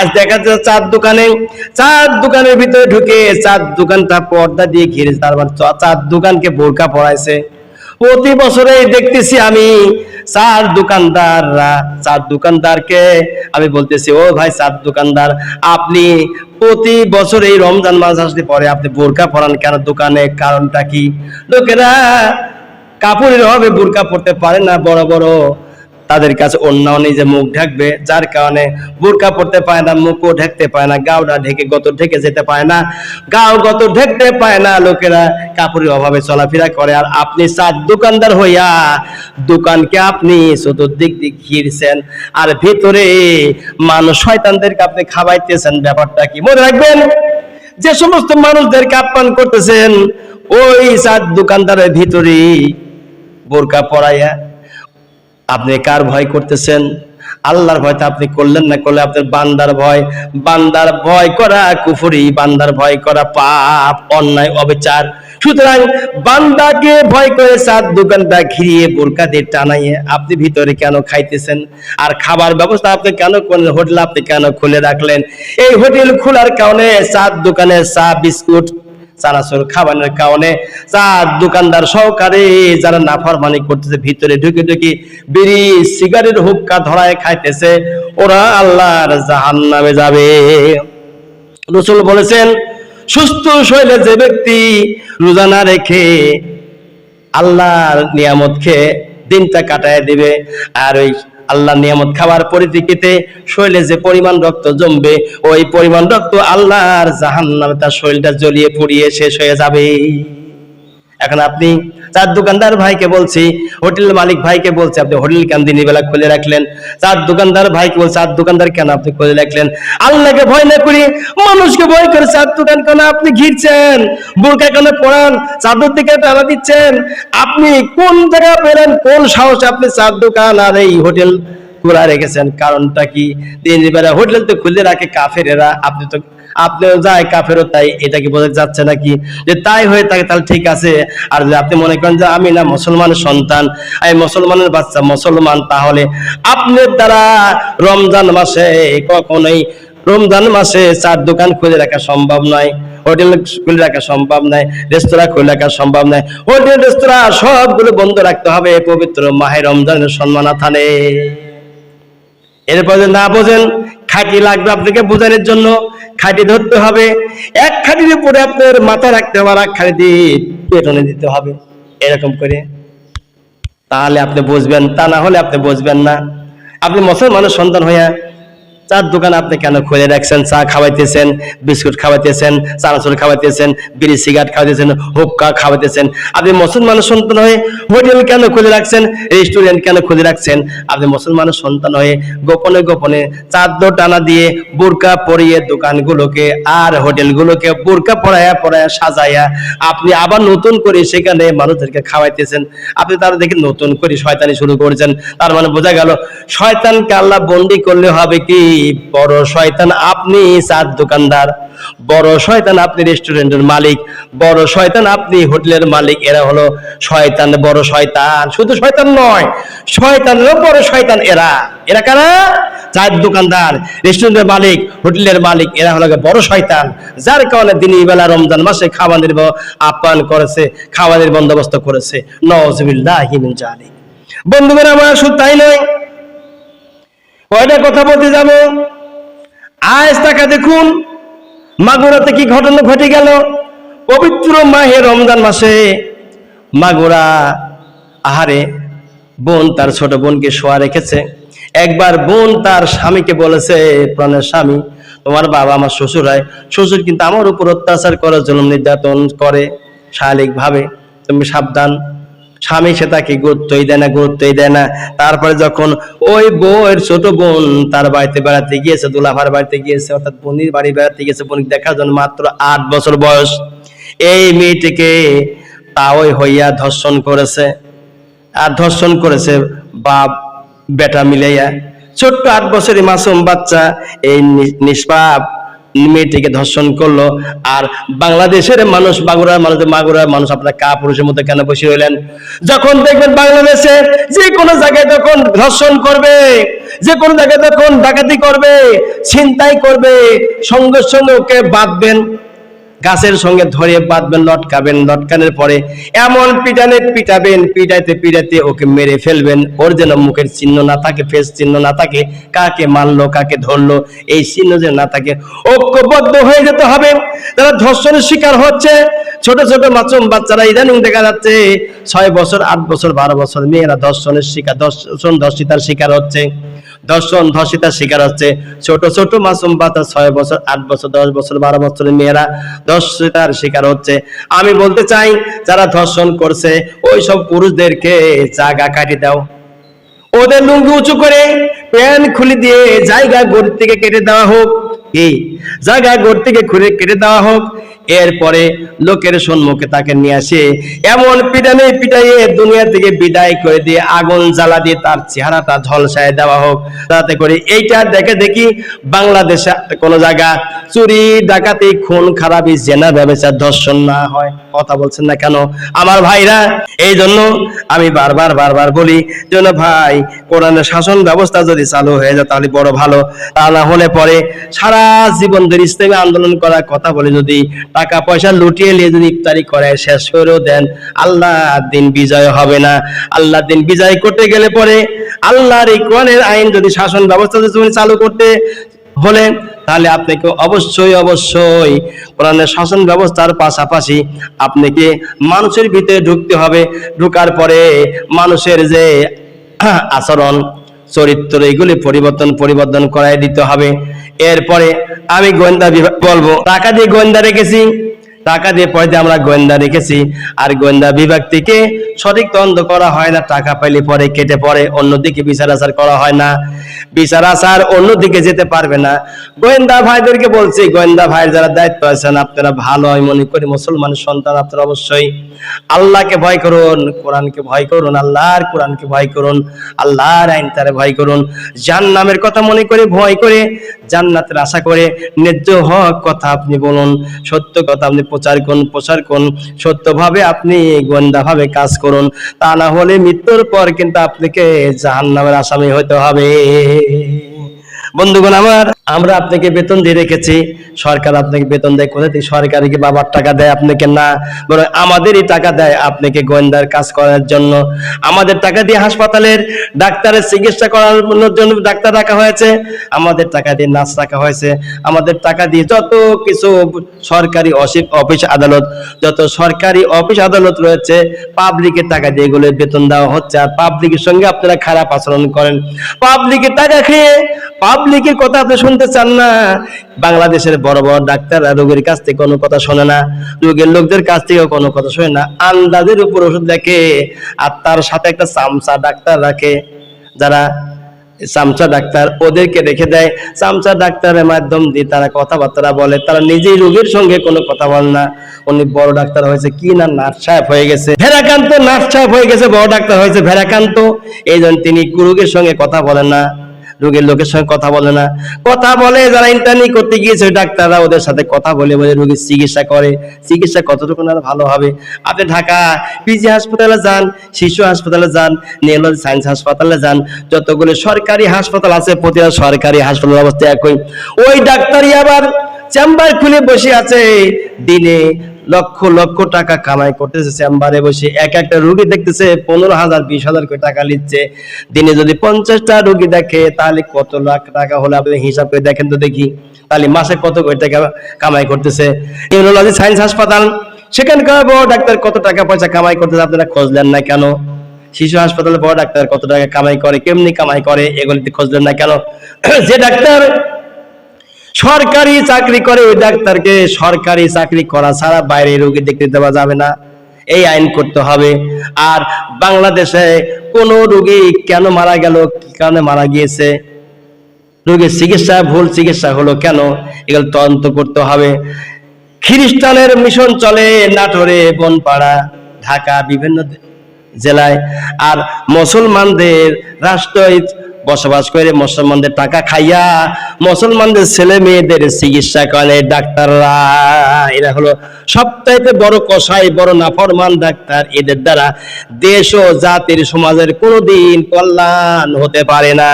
আজ দেখা যাচ্ছে চার দোকানে, চার দোকানের ভিতরে ঢুকে চার দোকানটা পর্দা দিয়ে ঘিরে চ- চার দোকানকে বোরকা পড়াইছে প্রতি বছরে দেখতেছি আমি চার দোকানদাররা, চার দোকানদারকে আমি বলতেছি, ও ভাই চার দোকানদার, আপনি প্রতি বছর এই রমজান মাস আসলে পরে আপনি বোরকা পরান কেন? দোকানে কারণটা কি? লোকেরা কাপড়ের অভাবে বোরকা পরতে পারে না, বড় বড় তাদের কাছে অন্য নিজে মুখ ঢাকবে, যার কারণে বোরকা পড়তে পায় না, মুখও ঢেকতে পায় না, গাওটা ঢেকে গত ঢেকে যেতে পায় না। গাও গত ঢেকতে পায় না, লোকেরা কাপড়ের অভাবে চলাফেরা করে। আর আপনি চার দোকানদার হইয়া দোকানকে আপনি চতুর্দিক দিক ঘিরছেন আর ভিতরে মানুষ শয়তানদেরকে আপনি খাওয়াইতেছেন ব্যাপারটা কি মনে রাখবেন? যে সমস্ত মানুষদেরকে আপ্যায়ন করতেছেন, ওই চার দোকানদারের ভিতরে বোরকা পরাইয়া আপনি কার ভয় করতেছেন? আল্লাহর ভয়টা আপনি করলেন না করলে আপনার বান্দার ভয়? বান্দার ভয় করা কুফুরি, বান্দার ভয় করা পাপ, অন্যায়, অবিচার। সুতরাং বান্দাকে ভয় করে সাত দোকানটা ঘিরিয়ে বোরকা দিয়ে টানাইয়ে আপনি ভিতরে কেন খাইতেছেন? আর খাবার ব্যবস্থা আপনি কেন করলেন? হোটেল আপনি কেন খুলে রাখলেন? এই হোটেল খোলার কারণে চার দোকানে চা, বিস্কুট চানাচুর খাবারের কারণে চা দোকানদার সহকারে যারা নাফরমানি করতেছে, ভিতরে ঢুকে ঢুকে বিড়ি, সিগারেট, হুক্কা ধরায় খাইতেছে, ওরা আল্লাহর জাহান্নামে যাবে। রসুল বলেছেন, সুস্থ শৈলে যে ব্যক্তি রোজা না রেখে আল্লাহর নিয়ামত খেয়ে দিনটা কাটায় দিবে, আর ওই আল্লাহ নিয়ামত খাওয়ার পরিপ্রেক্ষিতে শরীরে যে পরিমাণ রক্ত জমবে, ওই পরিমাণ রক্ত আল্লাহর জাহান্নামে তার শরীরটা জ্বলিয়ে পুড়িয়ে শেষ হয়ে যাবে। এখন আপনি চার দোকানদার ভাইকে বলছি, হোটেল মালিক ভাইকে বলছি, আপনি হোটেল কেন দিনের বেলা খুলে রাখলেন? চার দোকানদার ভাইকে বলছি, চার দোকানদার কেন আপনি খুলে রাখলেন? আল্লাহকে ভয় না করি, মানুষকে ভয় করে চার দোকান কেন আপনি ঘিরছেন? বোরকা কেন পড়ান চাদর দিকে টানা দিচ্ছেন? আপনি কোন জায়গায় পেলেন কোন সাহসে আপনি চার দোকান আর এই হোটেল খোলা রেখেছেন? কারণটা কি? দিনের বেলা হোটেল তো খুলে রাখে কাফেরেরা। আপনি তো আপনিও যায়, কাফেরও তাই, এটা কি বোঝা যাচ্ছে নাকি? যে তাই হয়ে থাকে, তাহলে ঠিক আছে। আর যদি আপনি মনে করেন যে আমি না মুসলমানের সন্তান, আমি মুসলমানের বাচ্চা, মুসলমান, তাহলে আপনার দ্বারা রমজান মাসে কখনোই, রমজান মাসে চার দোকান খুলে রাখা সম্ভব নয়, হোটেল খুলে রাখা সম্ভব নয়, রেস্তোরাঁ খুলে রাখা সম্ভব নয়। হোটেল, রেস্তোরাঁ সবগুলো বন্ধ রাখতে হবে, পবিত্র মাহে রমজানের সম্মানাথানে এরপর না বোঝেন খাঁটি লাগবে আপনাকে বোঝানোর জন্য। খাঁটি ধরতে হবে। এক খাঁটির উপরে আপনার মাথা রাখতে হবে আর এক খাঁটি পেটনে দিতে হবে। এরকম করে। তাহলে আপনি বুঝবেন, তা না হলে আপনি বুঝবেন না। আপনি মুসলমানের সন্তান হইয়া চার দোকান আপনি কেন খুলে রাখছেন? চা খাওয়াইতেছেন, বিস্কুট খাওয়াইতেছেন, চানাচুর খাওয়াইতেছেন, বিড়ি সিগারেট খাওয়াইতেছেন, হুক্কা খাওয়াইতেছেন। আপনি মুসলমানের সন্তান হয়ে হোটেল কেন খুলে রাখছেন? রেস্টুরেন্ট কেন খুলে রাখছেন? আপনি মুসলমানের সন্তান হয়ে গোপনে গোপনে চাদর টানা দিয়ে বোরকা পরিয়ে দোকানগুলোকে আর হোটেলগুলোকে বোরকা পরায়া পরায়া সাজাইয়া আপনি আবার নতুন করে সেখানে মানুষদেরকে খাওয়াইতেছেন। আপনি তারা দেখে নতুন করে শয়তানি শুরু করেছেন। তার মানে বোঝা গেল, শয়তানকে আল্লাহ বন্দি করলে হবে কি? বড় শয়তান আপনি চার দোকানদার। বড় শয়তান আপনি রেস্টুরেন্টের মালিক। বড় শয়তান আপনি হোটেলের মালিক। এরা হলো শয়তান, বড় শয়তান। শুধু শয়তান নয়, শয়তানেরও বড় শয়তান এরা। এরা কারা? চায়ের দোকানদার রেস্টুরেন্টের মালিক, হোটেলের মালিক। এরা হলো বড় শয়তান। যার কারণে দিনই বেলা, রমজান মাসে খাবারের আপ্যায়ন করেছে খাবারের বন্দোবস্ত করেছে। হিমিন জালিক বন্ধুগণ, আমার শুধু তাই নয় কয়টা কথা বলতে যাব? আজ তাকা দেখুন, মাগুরাতে কি ঘটনা ঘটে গেল? পবিত্র মাহে রমজান মাসে মাগুরা আহারে বোন তার ছোট বোনকে শোয়া রেখেছে। একবার বোন তার স্বামীকে বলেছে, প্রাণের স্বামী, তোমার বাবা, আমার শ্বশুর হয়। শ্বশুর কিন্তু আমার উপর অত্যাচার করে জন্ম নির্যাতন করে শারীরিকভাবে। তুমি সাবধান স্বামী সে তাকে গুরুত্বই দেয় না, গুরুত্বই দেয় না। তারপরে যখন ওই বউয়ের ছোট বোন তার বাড়িতে বেড়াতে গিয়েছে, দুলাভার বাড়িতে গিয়েছে, অর্থাৎ বোনির বাড়ি বেড়াতে গিয়েছে বোন দেখার জন্য মাত্র আট বছর বয়স। এই মেয়েটিকে তাওই হইয়া ধর্ষণ করেছে। আর ধর্ষণ করেছে বাপ, বেটা মিলাইয়া। ছোট্ট আট বছরের মাসুম বাচ্চা, এই নিষ্পাপ মেয়েটিকে ধর্ষণ করল। আর বাংলাদেশের মানুষ বাগুড়ার মানুষ মাগুরার মানুষ আপনার কা পুরুষের মধ্যে কেন বসে রইলেন? যখন দেখবেন বাংলাদেশে যে কোনো জায়গায় যখন ধর্ষণ করবে, যে কোনো জায়গায় যখন ডাকাতি করবে, ছিনতাই করবে, সঙ্গে সঙ্গে ওকে বাঁধবেন। গাছের সঙ্গে ধরে বাঁধবেন, লটকাবেন, লটকানোর পরে এমন পিটানে পিটাবেন, পিটাইতে পিটাইতে ওকে মেরে ফেলবেন। ওর যেন মুখের চিহ্ন না থাকে ফেস চিহ্ন না থাকে, কাকে মারলো, কাকে ধরলো, এই চিহ্ন যেন না থাকে, ঐক্যবদ্ধ হয়ে যেতে হবে। যারা ধর্ষণের শিকার হচ্ছে ছোট ছোট মাসুম বাচ্চারা ইদানিং দেখা যাচ্ছে ছয় বছর, আট বছর, বারো বছর, মেয়েরা ধর্ষণের শিকার ধর্ষণ ধর্ষিতার শিকার হচ্ছে, দর্শন ধর্ষিতার শিকার হচ্ছে। ছোট ছোট মাসুম বাচ্চা ছয় বছর, আট বছর, দশ বছর, বারো বছরের মেয়েরা ধর্ষিতার শিকার হচ্ছে। আমি বলতে চাই, যারা ধর্ষণ করছে ওই সব পুরুষদেরকে জায়গা কাটিয়ে দাও। ওদের লুঙ্গি উঁচু করে প্যান খুলে দিয়ে জায়গা গোড় থেকে কেটে দেওয়া হোক। কি? জায়গা গোড় থেকে খুলে কেটে দেওয়া হোক, এরপরে লোকের সম্মুখে তাকে নিয়ে আসে। এমন পিটানে পিটাইয়ে দুনিয়া থেকে বিদায় করে দিয়ে আগুন জ্বালা দিয়ে তার চেহারাটা ঝলসায় দেওয়া হোক। তাতে করে এইটা দেখে দেখি বাংলাদেশে কোনো জায়গা চুরি, ডাকাতি, খুন, খারাপি, জেনা ব্যবসা ধর্ষণ না হয়। কথা বলছেন না কেন? আমার ভাইরা এই জন্য আমি বারবার বারবার বলি, যেন ভাই, কোরআনের শাসন ব্যবস্থা যদি চালু হয়ে যায় তাহলে বড় ভালো। তা না হলে পরে সারা জীবন ধরে ইসলামী আন্দোলন করার কথা বলে যদি টাকা পয়সা লুটিয়ে নিয়ে যদি ইফতারি করে, শেষ করেও দেন। আল্লাহ দিন বিজয় হবে না। আল্লাহ দিন বিজয় করতে গেলে পরে আল্লাহর এই কোরআনের আইন যদি শাসন ব্যবস্থা যদি চালু করতে হলে তাহলে আপনাকে অবশ্যই অবশ্যই কোরআনের শাসন ব্যবস্থার পাশাপাশি আপনাকে মানুষের ভিতরে ঢুকতে হবে। ঢুকার পরে মানুষের যে আচরণ, চরিত্র, এগুলি পরিবর্তন পরিবর্তন করাই দিতে হবে। এরপরে আমি গোয়েন্দা বলব। টাকা দিয়ে গোয়েন্দা রেখেছি। টাকা দিয়ে পয়সা আমরা গোয়েন্দা রেখেছি, আর গোয়েন্দা বিভাগ থেকে সঠিক তদন্ত করা হয় না, টাকা পাইলে পরে কেটে পড়ে অন্যদিকে বিচার আচার করা হয় না। বিচার আচার অন্যদিকে যেতে পারবে না। গোয়েন্দা ভাইদেরকে বলছি, গোয়েন্দা ভাইয়ের যারা দায়িত্ব আছেন, আপনারা ভালো হয় মনে করি, মুসলমানের সন্তান আপনারা অবশ্যই। আল্লাহকে ভয় করুন, কোরআনকে ভয় করুন, আল্লাহর কোরআনকে ভয় করুন, আল্লাহর আইন তারে ভয় করুন। জান্নামের কথা মনে করে, ভয় করে, জান্নাতের আশা করে ন্যায্য হক কথা আপনি বলুন, সত্য কথা আপনি প্রচার করুন প্রচার করুন সত্যভাবে আপনি গোয়েন্দাভাবে কাজ করুন। তা না হলে মৃত্যুর পর কিন্তু আপনাকে জাহান্নামের আসামি হতে হবে। বন্ধুগণ আমার আমরা আপনাকে বেতন দিয়ে রেখেছি, সরকার আপনাকে বেতন দেয়, কোথা থেকে সরকার কি বাবার টাকা দেয় আপনাকে না, বরং আমাদেরই টাকা দেয় আপনাকে গোয়েন্দার কাজ করার জন্য। আমাদের টাকা দিয়ে হাসপাতালের ডাক্তারের চিকিৎসা করানোর জন্য ডাক্তার রাখা হয়েছে, আমাদের টাকা দিয়ে নার্স রাখা হয়েছে। আমাদের টাকা দিয়ে যত কিছু সরকারি অফিস আদালত, যত সরকারি অফিস আদালত রয়েছে, পাবলিকের টাকা দিয়ে এগুলো বেতন দেওয়া হচ্ছে। আর পাবলিকের সঙ্গে আপনারা খারাপ আচরণ করেন। পাবলিকের টাকা খেয়ে, পাবলিকের কথা আপনি শুনতে চান না। বাংলাদেশের বড় বড় ডাক্তাররা রোগীর কাছ থেকে কোনো কথা শোনে না, রোগীর লোকদের কাছ থেকেও কোনো কথা শোনে না। আন্দাজের উপর ওষুধ দেখে আর তার সাথে একটা চামচা ডাক্তার রাখে। যারা চামচা ডাক্তার ওদেরকে রেখে দেয়। চামচা ডাক্তারের মাধ্যম দিয়ে তারা কথাবার্তা বলে। তারা নিজেই রোগীর সঙ্গে কোনো কথা বলে না। উনি বড় ডাক্তার হয়েছে কি না, নার্স সাহেব হয়ে গেছে। ভেরাকান্ত নার্স সাহেব হয়ে গেছে, বড় ডাক্তার হয়েছে ভেরাকান্ত এই তিনি রোগীর সঙ্গে কথা বলেন না। রোগীর লোকের সঙ্গে কথা বলে না। কথা বলে যারা ইন্টারনি করতে গিয়েছে ডাক্তাররা ওদের সাথে কথা বলে বলে রোগীর চিকিৎসা করে। চিকিৎসা কতটুকু না ভালো হবে? আপনি ঢাকা পিজি হাসপাতালে যান, শিশু হাসপাতালে যান নেলোর সায়েন্স হাসপাতালে যান, যতগুলো সরকারি হাসপাতাল আছে, প্রতিটা সরকারি হাসপাতালের অবস্থা একই। ওই ডাক্তারই আবার চেম্বার খুলে বসে আছে। দিনে লক্ষ লক্ষ টাকা কামাই করতেছে চেম্বারে বসে। এক একটা রুগী দেখতেছে পনেরো হাজার, বিশ হাজার করে টাকা নিচ্ছে। দিনে যদি পঞ্চাশটা রুগী দেখে, তাহলে কত লাখ টাকা হলে আপনি হিসাব করে দেখেন তো দেখি। তাহলে মাসে কত করে টাকা কামাই করতেছে? ইউরোলজি সায়েন্স হাসপাতাল, সেখানকার বড় ডাক্তার কত টাকা পয়সা কামাই করতেছে আপনারা খোঁজলেন না কেন? শিশু হাসপাতালে বড় ডাক্তার কত টাকা কামাই করে, কেমনি কামাই করে এগুলিতে খোঁজলেন না কেন? যে ডাক্তার সরকারি চাকরি করে ওই ডাক্তারকে সরকারি চাকরি করা ছাড়া বাইরে রোগী দেখতে দেওয়া যাবে না। এই আইন করতে হবে। আর বাংলাদেশে কোন রোগী কেন মারা গেল, কি কারণে মারা গিয়েছে? রোগীর চিকিৎসা, ভুল চিকিৎসা হলো কেন? এগুলো তদন্ত করতে হবে। খ্রিস্টানের মিশন চলে নাটোরে, বনপাড়া, ঢাকা, বিভিন্ন জেলায়। আর মুসলমানদের রাষ্ট্র বসবাস করে মুসলমানদের টাকা খাইয়া মুসলমানদের ছেলে মেয়েদের চিকিৎসা করে ডাক্তাররা। এরা হলো সবচাইতে বড় কষাই বড় নাফরমান ডাক্তার। এদের দ্বারা দেশ ও জাতির সমাজের কোনোদিন কল্যাণ হতে পারে না।